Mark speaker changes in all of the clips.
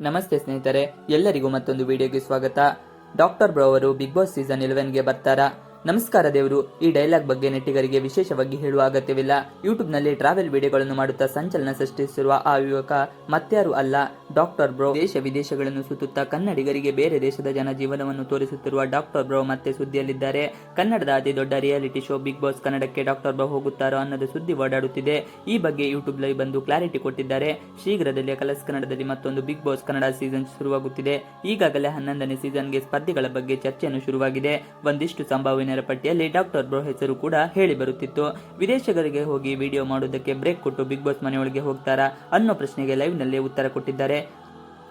Speaker 1: ನಮಸ್ತೆ ಸ್ನೇಹಿತರೆ ಎಲ್ಲರಿಗೂ ಮತ್ತೊಂದು ವಿಡಿಯೋಗೆ ಸ್ವಾಗತ. ಡಾಕ್ಟರ್ ಬ್ರೋ ಅವರು ಬಿಗ್ ಬಾಸ್ ಸೀಸನ್ ಇಲೆವೆನ್ಗೆ ಬರ್ತಾರಾ? ನಮಸ್ಕಾರ ದೇವರು. ಈ ಡೈಲಾಗ್ ಬಗ್ಗೆ ನೆಟ್ಟಿಗರಿಗೆ ವಿಶೇಷವಾಗಿ ಹೇಳುವ ಅಗತ್ಯವಿಲ್ಲ. ಯೂಟ್ಯೂಬ್ನಲ್ಲಿ ಟ್ರಾವೆಲ್ ವಿಡಿಯೋಗಳನ್ನು ಮಾಡುತ್ತಾ ಸಂಚಲನ ಸೃಷ್ಟಿಸಿರುವ ಆ ಯುವಕ ಮತ್ಯಾರು ಅಲ್ಲ. ಡಾಕ್ಟರ್ ಬ್ರೋ ದೇಶ ವಿದೇಶಗಳನ್ನು ಸುತ್ತುತ್ತಾ ಕನ್ನಡಿಗರಿಗೆ ಬೇರೆ ದೇಶದ ಜನ ಜೀವನವನ್ನು ತೋರಿಸುತ್ತಿರುವ ಡಾಕ್ಟರ್ ಬ್ರೋ ಮತ್ತೆ ಸುದ್ದಿಯಲ್ಲಿದ್ದಾರೆ. ಕನ್ನಡದ ಅತಿ ದೊಡ್ಡ ರಿಯಾಲಿಟಿ ಶೋ ಬಿಗ್ ಬಾಸ್ ಕನ್ನಡಕ್ಕೆ ಡಾಕ್ಟರ್ ಬ್ರೋ ಹೋಗುತ್ತಾರೋ ಅನ್ನೋದು ಸುದ್ದಿ ಓಡಾಡುತ್ತಿದೆ. ಈ ಬಗ್ಗೆ ಯೂಟ್ಯೂಬ್ ಲೈವ್ ಬಂದು ಕ್ಲಾರಿಟಿ ಕೊಟ್ಟಿದ್ದಾರೆ. ಶೀಘ್ರದಲ್ಲೇ ಕಲರ್ಸ್ ಕನ್ನಡದಲ್ಲಿ ಮತ್ತೊಂದು ಬಿಗ್ ಬಾಸ್ ಕನ್ನಡ ಸೀಸನ್ ಶುರುವಾಗುತ್ತಿದೆ. ಈಗಾಗಲೇ ಹನ್ನೊಂದನೇ ಸೀಸನ್ಗೆ ಸ್ಪರ್ಧಿಗಳ ಬಗ್ಗೆ ಚರ್ಚೆಯನ್ನು ಶುರುವಾಗಿದೆ. ಒಂದಿಷ್ಟು ಸಂಭಾವನೆಯ ಪಟ್ಟಿಯಲ್ಲಿ ಡಾಕ್ಟರ್ ಬ್ರೋ ಹೆಸರು ಕೂಡ ಹೇಳಿ ಬರುತ್ತಿತ್ತು. ವಿದೇಶಗಳಿಗೆ ಹೋಗಿ ವಿಡಿಯೋ ಮಾಡುವುದಕ್ಕೆ ಬ್ರೇಕ್ ಕೊಟ್ಟು ಬಿಗ್ ಬಾಸ್ ಮನೆಯೊಳಗೆ ಹೋಗ್ತಾರಾ ಅನ್ನೋ ಪ್ರಶ್ನೆಗೆ ಲೈವ್ನಲ್ಲಿ ಉತ್ತರ ಕೊಟ್ಟಿದ್ದಾರೆ.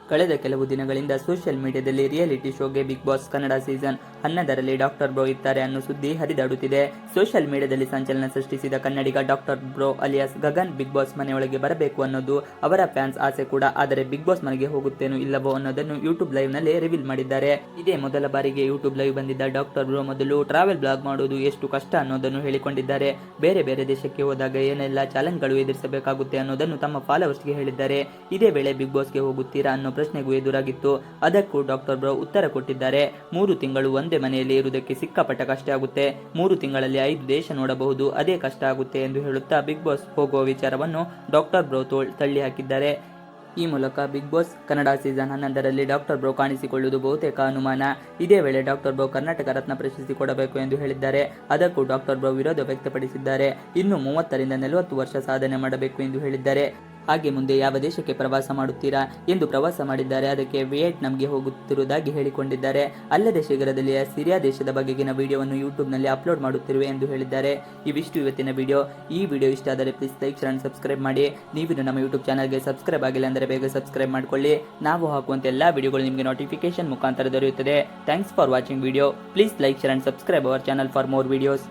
Speaker 1: ಕಳೆದ ಕೆಲವು ದಿನಗಳಿಂದ ಸೋಷಿಯಲ್ ಮೀಡಿಯಾದಲ್ಲಿ ರಿಯಾಲಿಟಿ ಶೋಗೆ ಬಿಗ್ ಬಾಸ್ ಕನ್ನಡ ಸೀಸನ್ ಹನ್ನೊಂದರಲ್ಲಿ ಡಾಕ್ಟರ್ ಬ್ರೋ ಇರ್ತಾರೆ ಅನ್ನೋ ಸುದ್ದಿ ಹರಿದಾಡುತ್ತಿದೆ. ಸೋಷಿಯಲ್ ಮೀಡಿಯಾದಲ್ಲಿ ಸಂಚಲನ ಸೃಷ್ಟಿಸಿದ ಕನ್ನಡಿಗ doctor bro alias Gagan big boss ಮನೆಯೊಳಗೆ ಬರಬೇಕು ಅನ್ನೋದು ಅವರ ಫ್ಯಾನ್ಸ್ ಆಸೆ ಕೂಡ. ಆದರೆ ಬಿಗ್ ಬಾಸ್ ಮನೆಗೆ ಹೋಗುತ್ತೇನೋ ಇಲ್ಲವೋ ಅನ್ನೋದನ್ನು ಯೂಟ್ಯೂಬ್ ಲೈವ್ನಲ್ಲಿ ರಿವೀಲ್ ಮಾಡಿದ್ದಾರೆ. ಇದೇ ಮೊದಲ ಬಾರಿಗೆ ಯೂಟ್ಯೂಬ್ ಲೈವ್ ಬಂದಿದ್ದ ಡಾಕ್ಟರ್ ಬ್ರೋ ಮೊದಲು ಟ್ರಾವೆಲ್ ಬ್ಲಾಗ್ ಮಾಡುವುದು ಎಷ್ಟು ಕಷ್ಟ ಅನ್ನೋದನ್ನು ಹೇಳಿಕೊಂಡಿದ್ದಾರೆ. ಬೇರೆ ಬೇರೆ ದೇಶಕ್ಕೆ ಹೋದಾಗ ಏನೆಲ್ಲ ಚಾಲೆಂಜ್ಗಳು ಎದುರಿಸಬೇಕಾಗುತ್ತೆ ಅನ್ನೋದನ್ನು ತಮ್ಮ ಫಾಲೋವರ್ಸ್ಗೆ ಹೇಳಿದ್ದಾರೆ. ಇದೇ ವೇಳೆ ಬಿಗ್ ಬಾಸ್ಗೆ ಹೋಗುತ್ತೀರಾ ಅನ್ನೋ ಪ್ರಶ್ನೆಗೂ ಎದುರಾಗಿತ್ತು. ಅದಕ್ಕೂ ಡಾಕ್ಟರ್ ಬ್ರೋ ಉತ್ತರ ಕೊಟ್ಟಿದ್ದಾರೆ. ಮೂರು ತಿಂಗಳು ಒಂದೇ ಮನೆಯಲ್ಲಿ ಇರುವುದಕ್ಕೆ ಸಿಕ್ಕಾಪಟ್ಟ ಕಷ್ಟ ಆಗುತ್ತೆ. ಮೂರು ತಿಂಗಳಲ್ಲಿ ಐದು ದೇಶ ನೋಡಬಹುದು. ಅದೇ ಕಷ್ಟ ಆಗುತ್ತೆ ಎಂದು ಹೇಳುತ್ತಾ ಬಿಗ್ ಬಾಸ್ ಹೋಗುವ ವಿಚಾರವನ್ನು ಡಾಕ್ಟರ್ ಬ್ರೋ ತೋಳ್ ತಳ್ಳಿ ಹಾಕಿದ್ದಾರೆ. ಈ ಮೂಲಕ ಬಿಗ್ ಬಾಸ್ ಕನ್ನಡ ಸೀಸನ್ ಹನ್ನೊಂದರಲ್ಲಿ ಡಾಕ್ಟರ್ ಬ್ರೋ ಕಾಣಿಸಿಕೊಳ್ಳುವುದು ಬಹುತೇಕ ಅನುಮಾನ. ಇದೇ ವೇಳೆ ಡಾಕ್ಟರ್ ಬ್ರೋ ಕರ್ನಾಟಕ ರತ್ನ ಪ್ರಶಸ್ತಿ ಕೊಡಬೇಕು ಎಂದು ಹೇಳಿದ್ದಾರೆ. ಅದಕ್ಕೂ ಡಾಕ್ಟರ್ ಬ್ರೋ ವಿರೋಧ ವ್ಯಕ್ತಪಡಿಸಿದ್ದಾರೆ. ಇನ್ನು ಮೂವತ್ತರಿಂದ ನಲವತ್ತು ವರ್ಷ ಸಾಧನೆ ಮಾಡಬೇಕು ಎಂದು ಹೇಳಿದ್ದಾರೆ. ಹಾಗೆ ಮುಂದೆ ಯಾವ ದೇಶಕ್ಕೆ ಪ್ರವಾಸ ಮಾಡುತ್ತೀರಾ ಎಂದು ಪ್ರವಾಸ ಮಾಡಿದ್ದಾರೆ. ಅದಕ್ಕೆ ವಿಯೆಟ್ನಾಂಗೆ ಹೋಗುತ್ತಿರುವುದಾಗಿ ಹೇಳಿಕೊಂಡಿದ್ದಾರೆ. ಅಲ್ಲದೆ ಶೀಘ್ರದಲ್ಲಿ ಸಿರಿಯಾ ದೇಶದ ಬಗೆಗಿನ ವಿಡಿಯೋವನ್ನು ಯೂಟ್ಯೂಬ್ನಲ್ಲಿ ಅಪ್ಲೋಡ್ ಮಾಡುತ್ತಿರುವೆ ಎಂದು ಹೇಳಿದ್ದಾರೆ. ಇವಿಷ್ಟು ಇವತ್ತಿನ ವಿಡಿಯೋ. ಈ ವಿಡಿಯೋ ಇಷ್ಟ ಆದರೆ ಪ್ಲೀಸ್ ಲೈಕ್, ಶೇರ್ ಸಬ್ಸ್ಕ್ರೈಬ್ ಮಾಡಿ. ನೀವು ನಮ್ಮ ಯೂಟ್ಯೂಬ್ ಚಾನಲ್ಗೆ ಸಬ್ಸ್ಕ್ರೈಬ್ ಆಗಿಲ್ಲ ಅಂದರೆ ಬೇಗ ಸಬ್ಸ್ಕ್ರೈಬ್ ಮಾಡಿಕೊಳ್ಳಿ. ನಾವು ಹಾಕುವಂಥ ಎಲ್ಲ ವಿಡಿಯೋಗಳು ನಿಮಗೆ ನೋಟಿಫಿಕೇಶನ್ ಮುಖಾಂತರ ದೊರೆಯುತ್ತದೆ. Thanks for watching video. Please like, share and subscribe our channel for more videos.